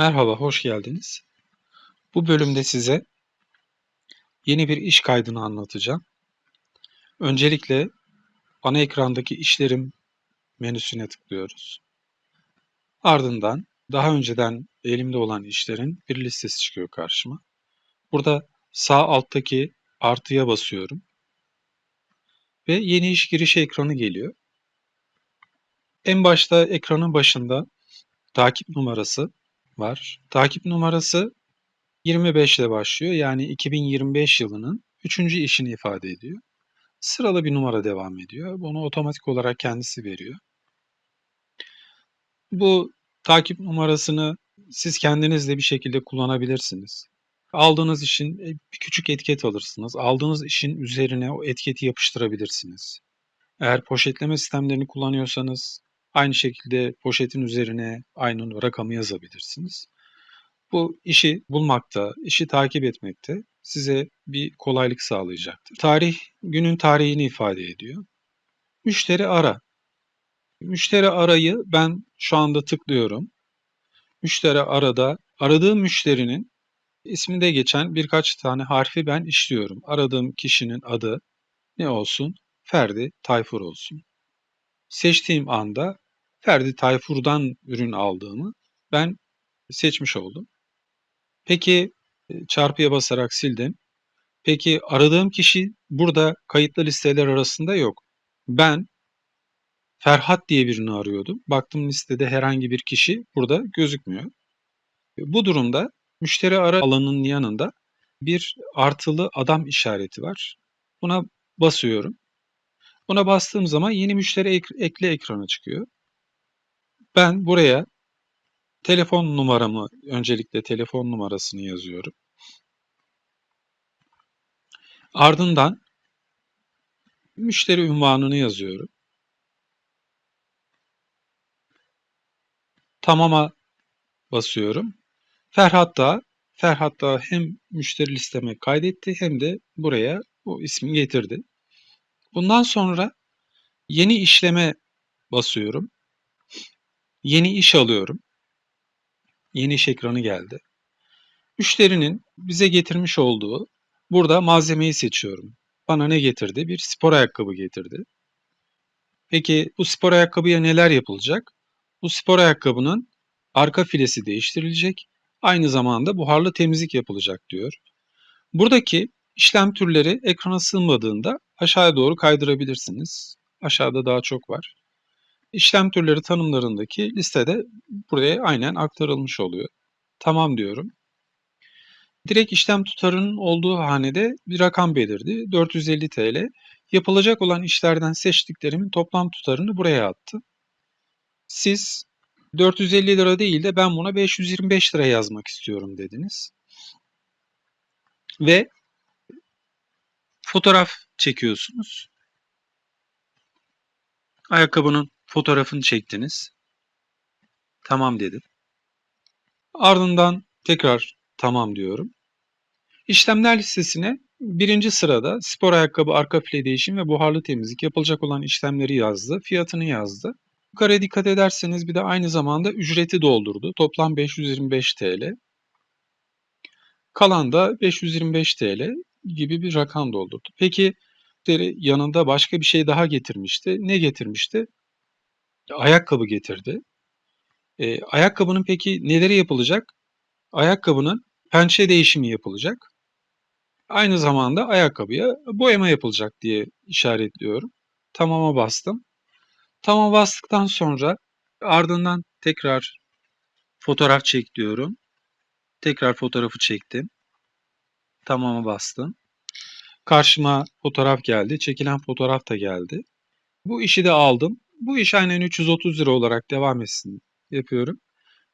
Merhaba, hoş geldiniz. Bu bölümde size yeni bir iş kaydını anlatacağım. Öncelikle ana ekrandaki işlerim menüsüne tıklıyoruz. Ardından daha önceden elimde olan işlerin bir listesi çıkıyor karşıma. Burada sağ alttaki artıya basıyorum. Ve yeni iş girişi ekranı geliyor. En başta ekranın başında takip numarası var. Takip numarası 25 ile başlıyor. Yani 2025 yılının 3. işini ifade ediyor. Sıralı bir numara devam ediyor. Bunu otomatik olarak kendisi veriyor. Bu takip numarasını siz kendiniz de bir şekilde kullanabilirsiniz. Aldığınız işin e, bir küçük etiket alırsınız. Aldığınız işin üzerine o etiketi yapıştırabilirsiniz. Eğer poşetleme sistemlerini kullanıyorsanız aynı şekilde poşetin üzerine aynı rakamı yazabilirsiniz. Bu işi bulmakta, işi takip etmekte size bir kolaylık sağlayacaktır. Tarih, günün tarihini ifade ediyor. Müşteri ara. Müşteri arayı ben şu anda tıklıyorum. Müşteri arada aradığım müşterinin isminde geçen birkaç tane harfi ben işliyorum. Aradığım kişinin adı ne olsun? Ferdi Tayfur olsun. Seçtiğim anda Ferdi Tayfur'dan ürün aldığımı ben seçmiş oldum. Peki çarpıya basarak sildim. Peki aradığım kişi burada kayıtlı listeler arasında yok. Ben Ferhat diye birini arıyordum. Baktım listede herhangi bir kişi burada gözükmüyor. Bu durumda müşteri ara alanının yanında bir artılı adam işareti var. Buna basıyorum. Buna bastığım zaman yeni müşteri ek ekle ekranı çıkıyor. Ben buraya telefon numaramı öncelikle telefon numarasını yazıyorum. Ardından müşteri ünvanını yazıyorum. Tamama basıyorum. Ferhat da Ferhat da hem müşteri listeme kaydetti hem de buraya bu ismi getirdi. Bundan sonra yeni işleme basıyorum. Yeni iş alıyorum. Yeni iş ekranı geldi. Müşterinin bize getirmiş olduğu burada malzemeyi seçiyorum. Bana ne getirdi? Bir spor ayakkabı getirdi. Peki bu spor ayakkabıya neler yapılacak? Bu spor ayakkabının arka filesi değiştirilecek. Aynı zamanda buharlı temizlik yapılacak diyor. Buradaki işlem türleri ekrana sığmadığında aşağıya doğru kaydırabilirsiniz. Aşağıda daha çok var. İşlem türleri tanımlarındaki listede buraya aynen aktarılmış oluyor. Tamam diyorum. Direkt işlem tutarının olduğu hanede bir rakam belirdi. 450 TL. Yapılacak olan işlerden seçtiklerimin toplam tutarını buraya attı. Siz 450 lira değil de ben buna 525 lira yazmak istiyorum dediniz. Ve fotoğraf çekiyorsunuz. Ayakkabının fotoğrafını çektiniz. Tamam dedim. Ardından tekrar tamam diyorum. İşlemler listesine birinci sırada spor ayakkabı arka file değişim ve buharlı temizlik yapılacak olan işlemleri yazdı. Fiyatını yazdı. Yukarıya dikkat ederseniz bir de aynı zamanda ücreti doldurdu. Toplam 525 TL. Kalan da 525 TL gibi bir rakam doldurdu. Peki yanında başka bir şey daha getirmişti. Ne getirmişti? Ayakkabı getirdi. E, ayakkabının peki neleri yapılacak? Ayakkabının pençe değişimi yapılacak. Aynı zamanda ayakkabıya boyama yapılacak diye işaretliyorum. Tamama bastım. Tamam bastıktan sonra ardından tekrar fotoğraf çek diyorum. Tekrar fotoğrafı çektim. Tamama bastım. Karşıma fotoğraf geldi. Çekilen fotoğraf da geldi. Bu işi de aldım. Bu iş aynen 330 lira olarak devam etsin yapıyorum.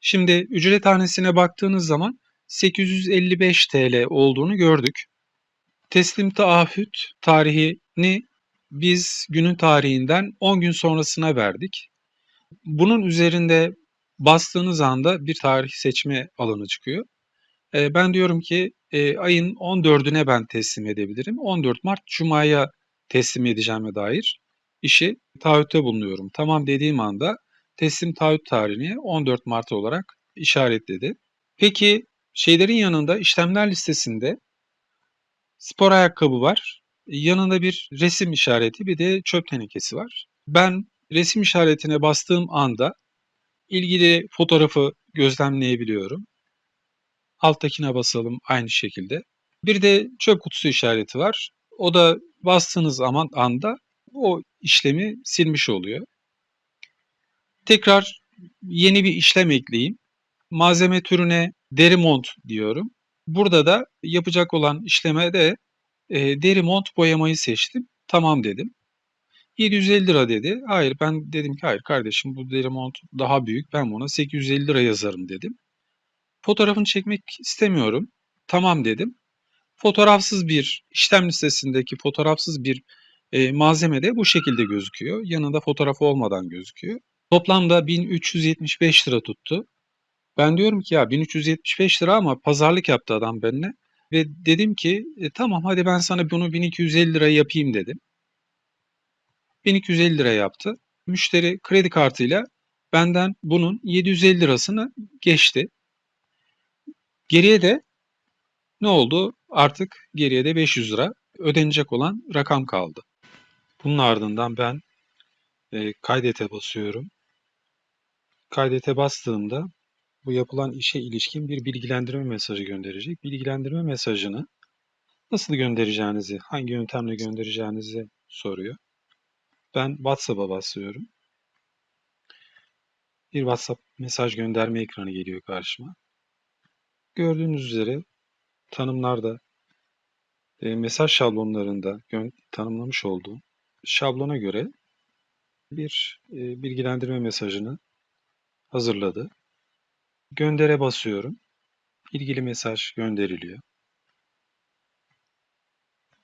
Şimdi ücret tanesine baktığınız zaman 855 TL olduğunu gördük. Teslim taahhüt tarihini biz günün tarihinden 10 gün sonrasına verdik. Bunun üzerinde bastığınız anda bir tarih seçme alanı çıkıyor. Ben diyorum ki e, ayın 14'üne ben teslim edebilirim. 14 Mart Cuma'ya teslim edeceğime dair işi taahhütte bulunuyorum. Tamam dediğim anda teslim taahhüt tarihini 14 Mart olarak işaretledi. Peki şeylerin yanında işlemler listesinde spor ayakkabı var. Yanında bir resim işareti bir de çöp tenekesi var. Ben resim işaretine bastığım anda ilgili fotoğrafı gözlemleyebiliyorum. Alttakine basalım aynı şekilde. Bir de çöp kutusu işareti var. O da bastığınız zaman anda o işlemi silmiş oluyor. Tekrar yeni bir işlem ekleyeyim. Malzeme türüne deri mont diyorum. Burada da yapacak olan işleme de e, deri mont boyamayı seçtim. Tamam dedim. 750 lira dedi. Hayır ben dedim ki hayır kardeşim bu deri mont daha büyük. Ben buna 850 lira yazarım dedim. Fotoğrafını çekmek istemiyorum. Tamam dedim. Fotoğrafsız bir işlem listesindeki fotoğrafsız bir e, malzeme de bu şekilde gözüküyor. Yanında fotoğrafı olmadan gözüküyor. Toplamda 1375 lira tuttu. Ben diyorum ki ya 1375 lira ama pazarlık yaptı adam benimle. Ve dedim ki e, tamam hadi ben sana bunu 1250 lira yapayım dedim. 1250 lira yaptı. Müşteri kredi kartıyla benden bunun 750 lirasını geçti. Geriye de ne oldu? Artık geriye de 500 lira ödenecek olan rakam kaldı. Bunun ardından ben e, kaydete basıyorum. Kaydete bastığımda bu yapılan işe ilişkin bir bilgilendirme mesajı gönderecek. Bilgilendirme mesajını nasıl göndereceğinizi, hangi yöntemle göndereceğinizi soruyor. Ben WhatsApp'a basıyorum. Bir WhatsApp mesaj gönderme ekranı geliyor karşıma. Gördüğünüz üzere tanımlarda e, mesaj şablonlarında tanımlamış olduğum şablona göre bir e, bilgilendirme mesajını hazırladı. Göndere basıyorum. İlgili mesaj gönderiliyor.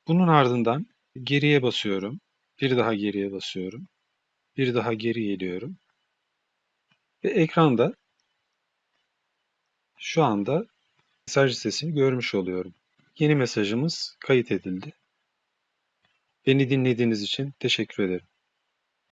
Bunun ardından geriye basıyorum. Bir daha geriye basıyorum. Bir daha geri geliyorum. Ve ekranda şu anda mesaj listesini görmüş oluyorum. Yeni mesajımız kayıt edildi. Beni dinlediğiniz için teşekkür ederim.